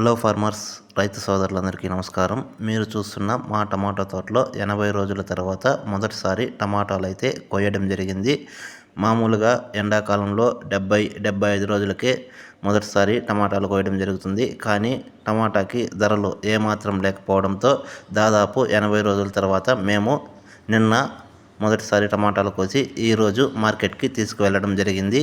Hello farmers రైతు సోదరులందరికీ నమస్కారం. మీరు చూస్తున్న మా టమాటా తోటలో ఎనభై రోజుల తర్వాత మొదటిసారి టమాటాలు అయితే కొయ్యడం జరిగింది. మామూలుగా ఎండాకాలంలో డెబ్బై డెబ్బై ఐదు రోజులకే మొదటిసారి టమాటాలు కోయడం జరుగుతుంది. కానీ టమాటాకి ధరలు ఏమాత్రం లేకపోవడంతో దాదాపు ఎనభై రోజుల తర్వాత మేము నిన్న మొదటిసారి టమాటాలు కోసి ఈరోజు మార్కెట్కి తీసుకువెళ్ళడం జరిగింది.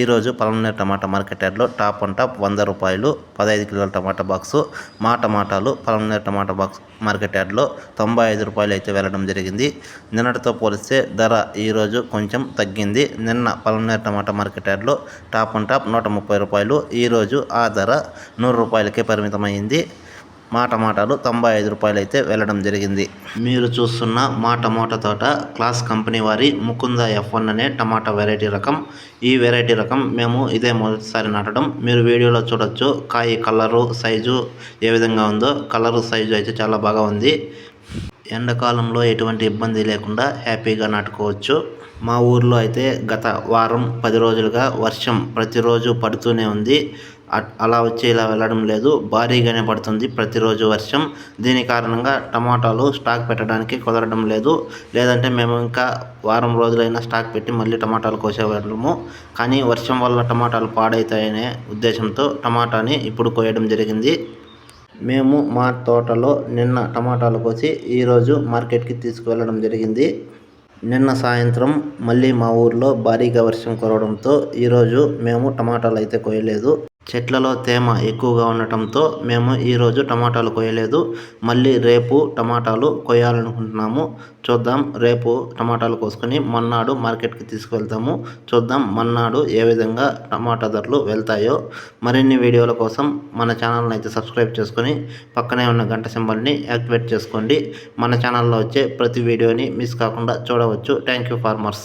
ఈరోజు పలమనేరు టమాటా మార్కెట్ యార్డ్లో టాప్ అండ్ టాప్ వంద రూపాయలు పదహైదు కిలోల టమాటా బాక్సు మా టమాటాలు పలమనేరు టమాటా బాక్స్ మార్కెట్ యార్డ్లో తొంభై ఐదు రూపాయలు అయితే వెళ్ళడం జరిగింది. నిన్నటితో పోలిస్తే ధర ఈరోజు కొంచెం తగ్గింది. నిన్న పలమనేరు టమాటా మార్కెట్ యార్డ్లో టాప్ అండ్ టాప్ నూట ముప్పై రూపాయలు ఈరోజు ఆ ధర నూరు రూపాయలకే పరిమితమైంది. మా టమాటాలు తొంభై ఐదు రూపాయలు అయితే వెళ్ళడం జరిగింది. మీరు చూస్తున్న మా టమాటా తోట క్లాస్ కంపెనీ వారి ముకుంద ఎఫ్ వన్ అనే టమాటా వెరైటీ రకం. ఈ వెరైటీ రకం మేము ఇదే మొదటిసారి నాటడం. మీరు వీడియోలో చూడొచ్చు కాయ కలరు సైజు ఏ విధంగా ఉందో. కలరు సైజు అయితే చాలా బాగా ఉంది. ఎండాకాలంలో ఎటువంటి ఇబ్బంది లేకుండా హ్యాపీగా నాటుకోవచ్చు. మా ఊర్లో అయితే గత వారం పది రోజులుగా వర్షం ప్రతిరోజు పడుతూనే ఉంది. అలా వచ్చి ఇలా వెళ్ళడం లేదు. భారీగానే పడుతుంది ప్రతిరోజు వర్షం. దీని కారణంగా టమాటాలు స్టాక్ పెట్టడానికి కుదరడం లేదు. లేదంటే మేము ఇంకా వారం రోజులైనా స్టాక్ పెట్టి మళ్ళీ టమాటాలు కోసేవాళ్ళము. కానీ వర్షం వల్ల టమాటాలు పాడవుతాయనే ఉద్దేశంతో టమాటాని ఇప్పుడు కోయడం జరిగింది. మేము మా తోటలో నిన్న టమాటాలు కోసి ఈరోజు మార్కెట్కి తీసుకువెళ్ళడం జరిగింది. నిన్న సాయంత్రం మళ్ళీ మా ఊర్లో భారీగా వర్షం కురవడంతో ఈరోజు మేము టమాటాలు అయితే కోయలేదు. చెట్లలో తేమ ఎక్కువగా ఉండటంతో మేము ఈరోజు టమాటాలు కొయ్యలేదు. మళ్ళీ రేపు టమాటాలు కొయ్యాలనుకుంటున్నాము. చూద్దాం రేపు టమాటాలు కోసుకొని మన్నాడు మార్కెట్కి తీసుకువెళ్తాము. చూద్దాం మన్నాడు ఏ విధంగా టమాటా ధరలు వెళ్తాయో. మరిన్ని వీడియోల కోసం మన ఛానల్ని అయితే సబ్స్క్రైబ్ చేసుకొని పక్కనే ఉన్న గంట సింబల్ని యాక్టివేట్ చేసుకోండి. మన ఛానల్లో వచ్చే ప్రతి వీడియోని మిస్ కాకుండా చూడవచ్చు. Thank you farmers.